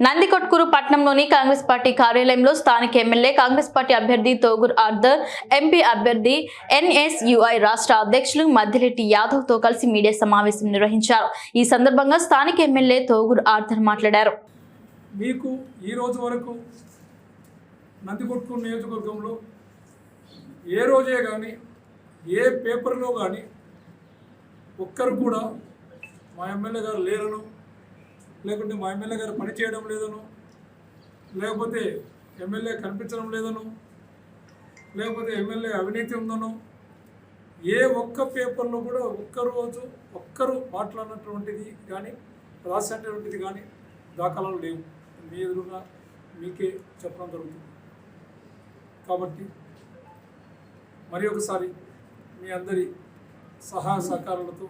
నందికొట్కూరు పట్టణంలోని కాంగ్రెస్ పార్టీ కార్యాలయంలో స్థానిక ఎమ్మెల్యే కాంగ్రెస్ పార్టీ అభ్యర్థి తోగూర్ ఆర్దర్ ఎంపీ అభ్యర్థి ఎన్ఎస్యుఐ రాష్ట్ర అధ్యక్షులు మధ్యలెట్టి యాదవ్తో కలిసి మీడియా సమావేశం నిర్వహించారు. ఈ సందర్భంగా స్థానిక ఎమ్మెల్యే తోగూర్ ఆర్దర్ మాట్లాడారు. మీకు ఈ రోజు వరకు నందికొట్కూరు నియోజకవర్గంలో ఏ రోజే కానీ ఏ పేపర్లో కానీ ఒక్కరు కూడా మా ఎమ్మెల్యే గారు లేరను లేకుంటే మా ఎమ్మెల్యే గారు పని చేయడం లేదను లేకపోతే ఎమ్మెల్యే కనిపించడం లేదను లేకపోతే ఎమ్మెల్యే అవినీతి ఉందను ఏ ఒక్క పేపర్లో కూడా ఒక్కరోజు ఒక్కరు మాట్లాడినటువంటిది కానీ రాసినటువంటిది కానీ దాఖలాలు లేవు. మీ ఎదురుగా మీకే చెప్పడం జరుగుతుంది. కాబట్టి మరి ఒకసారి మీ అందరి సహాయ సహకారాలతో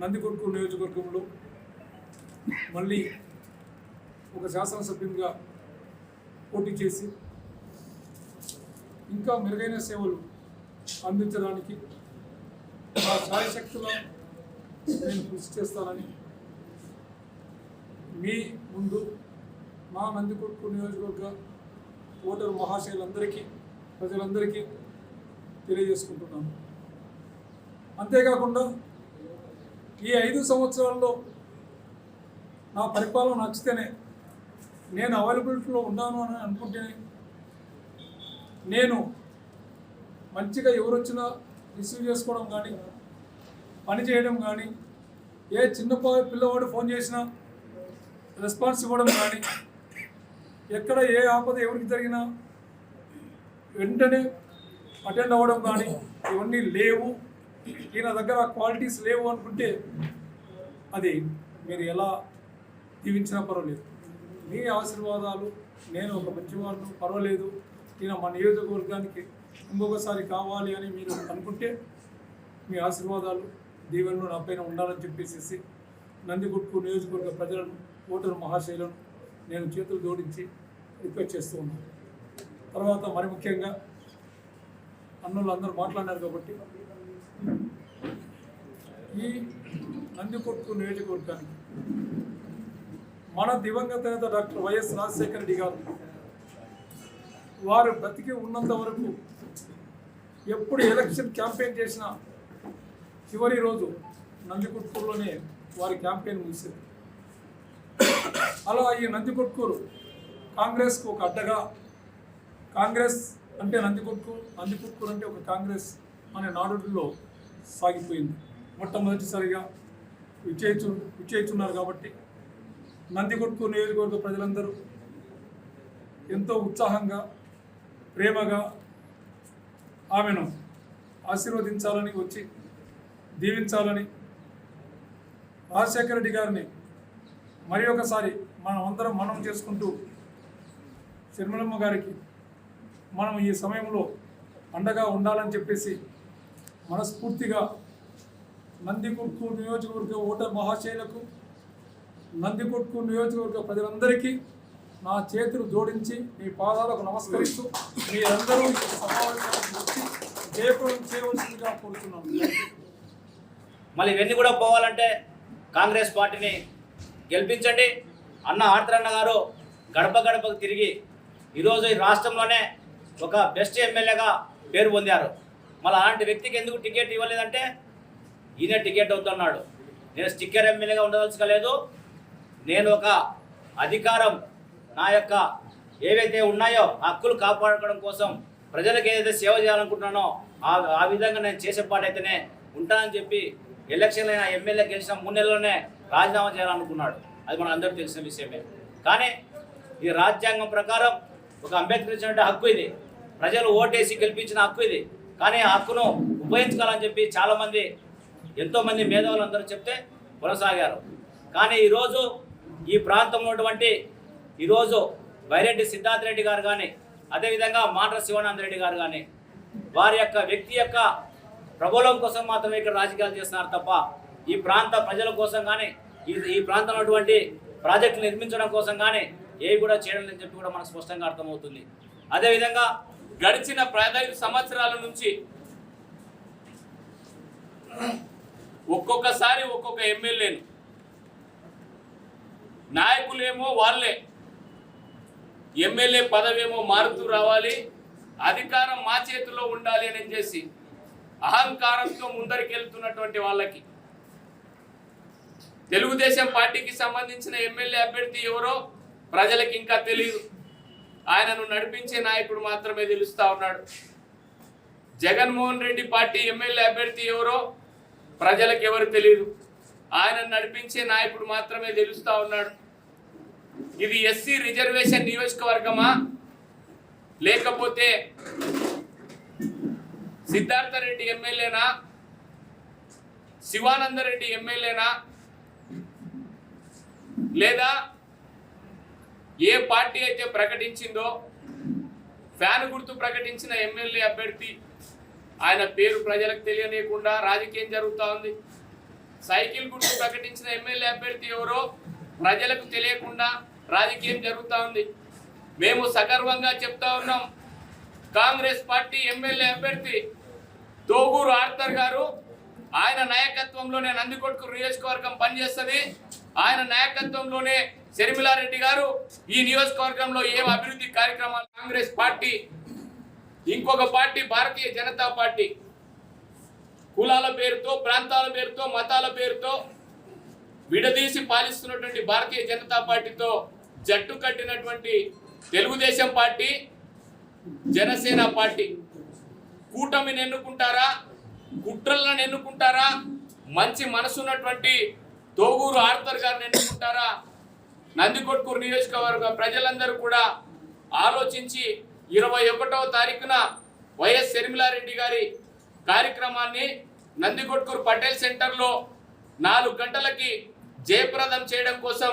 నందికొట్కూరు నియోజకవర్గంలో మళ్ళీ ఒక శాసనసభ్యునిగా పోటీ చేసి ఇంకా మెరుగైన సేవలు అందించడానికి నా శాయశక్తుల నేను కృషి చేస్తానని మీ ముందు మా నందికొట్టు నియోజకవర్గ ఓటరు మహాశయులందరికీ ప్రజలందరికీ తెలియజేసుకుంటున్నాను. అంతేకాకుండా ఈ ఐదు సంవత్సరాల్లో నా పరిపాలన నచ్చితేనే నేను అవైలబిలిటీలో ఉన్నాను అని అనుకుంటేనే నేను మంచిగా ఎవరు వచ్చినా రిసీవ్ చేసుకోవడం కానీ పని చేయడం కానీ ఏ చిన్న పిల్లవాడు ఫోన్ చేసినా రెస్పాన్స్ ఇవ్వడం కానీ ఎక్కడ ఏ ఆపద ఎవరికి జరిగినా వెంటనే అటెండ్ అవ్వడం కానీ ఇవన్నీ లేవు. ఈయన దగ్గర క్వాలిటీస్ లేవు అనుకుంటే అది మీరు ఎలా దీవించినా పర్వాలేదు. మీ ఆశీర్వాదాలు నేను ఒక మంచివాడు పర్వాలేదు. నేను మా నియోజకవర్గానికి ఇంకొకసారి కావాలి అని మీరు అనుకుంటే మీ ఆశీర్వాదాలు దీవెనలో నా పైన ఉండాలని చెప్పేసి నందిగుట్టు నియోజకవర్గ ప్రజలను ఓటరు మహాశైలను నేను చేతులు జోడించి రిక్వెస్ట్ చేస్తూ ఉన్నాను. తర్వాత మరి ముఖ్యంగా అన్నోళ్ళు అందరూ మాట్లాడినారు కాబట్టి ఈ నందికొట్టు నియోజకవర్గానికి మన దివంగత నేత డాక్టర్ వైఎస్ రాజశేఖర రెడ్డి గారు వారు బతికి ఉన్నంత వరకు ఎప్పుడు ఎలక్షన్ క్యాంపెయిన్ చేసినా చివరి రోజు నందికొట్కూరులోనే వారి క్యాంపెయిన్ ముగిసింది. అలా ఈ నందికొట్కూరు కాంగ్రెస్కు ఒక అడ్డగా కాంగ్రెస్ అంటే నందికొట్కూరు నందికొట్కూరు అంటే ఒక కాంగ్రెస్ అనే నాడులో సాగిపోయింది. మొట్టమొదటిసారిగా విజయించు విజయించున్నారు కాబట్టి నందికొట్కూరు నియోజకవర్గ ప్రజలందరూ ఎంతో ఉత్సాహంగా ప్రేమగా ఆమెను ఆశీర్వదించాలని వచ్చి దీవించాలని రాజశేఖర రెడ్డి గారిని మరి ఒకసారి మనం అందరం మనం చేసుకుంటూ శర్మలమ్మ గారికి మనం ఈ సమయంలో అండగా ఉండాలని చెప్పేసి మనస్ఫూర్తిగా నందికొట్కూరు నియోజకవర్గ ఓటర్ మహాశైలకు నందికొట్కు నియోజకవర్గ ప్రజలందరికీ నా చేతులు జోడించి మీ పాదాలకు నమస్కరిస్తూ మీరందరూ ఈ సమావేశానికి వచ్చి జయప్రదం చేయవలసిందిగా కోరుతున్నాను. మళ్ళీ ఇవన్నీ కూడా పోవాలంటే కాంగ్రెస్ పార్టీని గెలిపించండి. అన్న ఆర్తరన్న గారు గడప గడపకు తిరిగి ఈరోజు ఈ రాష్ట్రంలోనే ఒక బెస్ట్ ఎమ్మెల్యేగా పేరు పొందారు. మళ్ళీ అలాంటి వ్యక్తికి ఎందుకు టికెట్ ఇవ్వలేదంటే ఈయన టికెట్ అవుతున్నాడు. నేను స్టిక్కర్ ఎమ్మెల్యేగా ఉండదలుచుకోలేదు. నేను ఒక అధికారం నా యొక్క ఏవైతే ఉన్నాయో ఆ హక్కులు కాపాడుకోవడం కోసం ప్రజలకు ఏదైతే సేవ చేయాలనుకుంటున్నానో ఆ ఆ విధంగా నేను చేసే పాటైతేనే ఉంటానని చెప్పి ఎలక్షన్ అయిన ఎమ్మెల్యే గెలిచిన మూడు నెలల్లోనే రాజీనామా చేయాలనుకున్నాడు. అది మన అందరికీ తెలిసిన విషయమే. కానీ ఈ రాజ్యాంగం ప్రకారం ఒక అంబేద్కర్ ఇచ్చినటువంటి హక్కు ఇది. ప్రజలు ఓటేసి గెలిపించిన హక్కు ఇది. కానీ ఆ హక్కును ఉపయోగించుకోవాలని చెప్పి చాలామంది ఎంతోమంది మేధావులు అందరూ చెప్తే కొనసాగారు. కానీ ఈరోజు ఈ ప్రాంతంలో ఉన్నటువంటి ఈరోజు బైరెడ్డి సిద్ధార్థ రెడ్డి గారు కానీ అదేవిధంగా మాటర శివానంద రెడ్డి గారు కానీ వారి యొక్క వ్యక్తి యొక్క ప్రబలం కోసం మాత్రమే ఇక్కడ రాజకీయాలు చేస్తున్నారు తప్ప ఈ ప్రాంత ప్రజల కోసం కానీ ఈ ఈ ప్రాంతంలో ఉన్నటువంటి ప్రాజెక్టులు నిర్మించడం కోసం కానీ ఏవి కూడా చేయడం లేదని చెప్పి కూడా మనకు స్పష్టంగా అర్థమవుతుంది. అదేవిధంగా గడిచిన పదహైదు సంవత్సరాల నుంచి ఒక్కొక్కసారి ఒక్కొక్క ఎమ్మెల్యేను నాయకులేమో వాళ్ళే. ఎమ్మెల్యే పదవేమో మారుతూ రావాలి అధికారం మా చేతిలో ఉండాలి అని చేసి అహంకారంతో ముందరికెళ్తున్నటువంటి వాళ్ళకి. తెలుగుదేశం పార్టీకి సంబంధించిన ఎమ్మెల్యే అభ్యర్థి ఎవరో ప్రజలకు ఇంకా తెలియదు. ఆయనను నడిపించే నాయకుడు మాత్రమే తెలుస్తా ఉన్నాడు. జగన్మోహన్ రెడ్డి పార్టీ ఎమ్మెల్యే అభ్యర్థి ఎవరో ప్రజలకు ఎవరు తెలియదు. ఆయన నడిపించే నాయకుడు మాత్రమే తెలుస్తా ఉన్నాడు. ఇది ఎస్సీ రిజర్వేషన్ నియోజకవర్గమా? లేకపోతే సిద్ధార్థ రెడ్డి ఎమ్మెల్యేనా? శివానందరెడ్డి ఎమ్మెల్యేనా? లేదా ఏ పార్టీ అయితే ప్రకటించిందో ఫ్యాన్ గుర్తు ప్రకటించిన ఎమ్మెల్యే అభ్యర్థి ఆయన పేరు ప్రజలకు తెలియనీయకుండా రాజకీయం జరుగుతూ ఉంది. సైకిల్ గుర్తు ప్రకటించిన ఎమ్మెల్యే అభ్యర్థి ఎవరో ప్రజలకు తెలియకుండా రాజకీయం జరుగుతూ ఉంది. మేము సగర్వంగా చెప్తా ఉన్నాం. కాంగ్రెస్ పార్టీ ఎమ్మెల్యే అభ్యర్థి తోగూరు ఆర్థర్ గారు ఆయన నాయకత్వంలోనే నందికొట్కూరు నియోజకవర్గం పనిచేస్తుంది. ఆయన నాయకత్వంలోనే శర్మిలారెడ్డి గారు ఈ నియోజకవర్గంలో ఏం అభివృద్ధి కార్యక్రమాలు కాంగ్రెస్ పార్టీ ఇంకొక పార్టీ భారతీయ జనతా పార్టీ. కులాల పేరుతో ప్రాంతాల పేరుతో మతాల పేరుతో విడదీసి పాలిస్తున్నటువంటి భారతీయ జనతా పార్టీతో జట్టు కట్టినటువంటి తెలుగుదేశం పార్టీ జనసేన పార్టీ. కూటమిని ఎన్నుకుంటారా? కుట్రలను ఎన్నుకుంటారా? మంచి మనసున్నటువంటి తోగూరు ఆర్థర్ గారిని ఎన్నుకుంటారా? నందికొట్కూరు నియోజకవర్గ ప్రజలందరూ కూడా ఆలోచించి ఇరవై ఒకటవ తారీఖున వైఎస్ శర్మిలారెడ్డి గారి కార్యక్రమాన్ని నందికొట్కూరు పటేల్ సెంటర్లో నాలుగు గంటలకి జయప్రదం చేయడం కోసం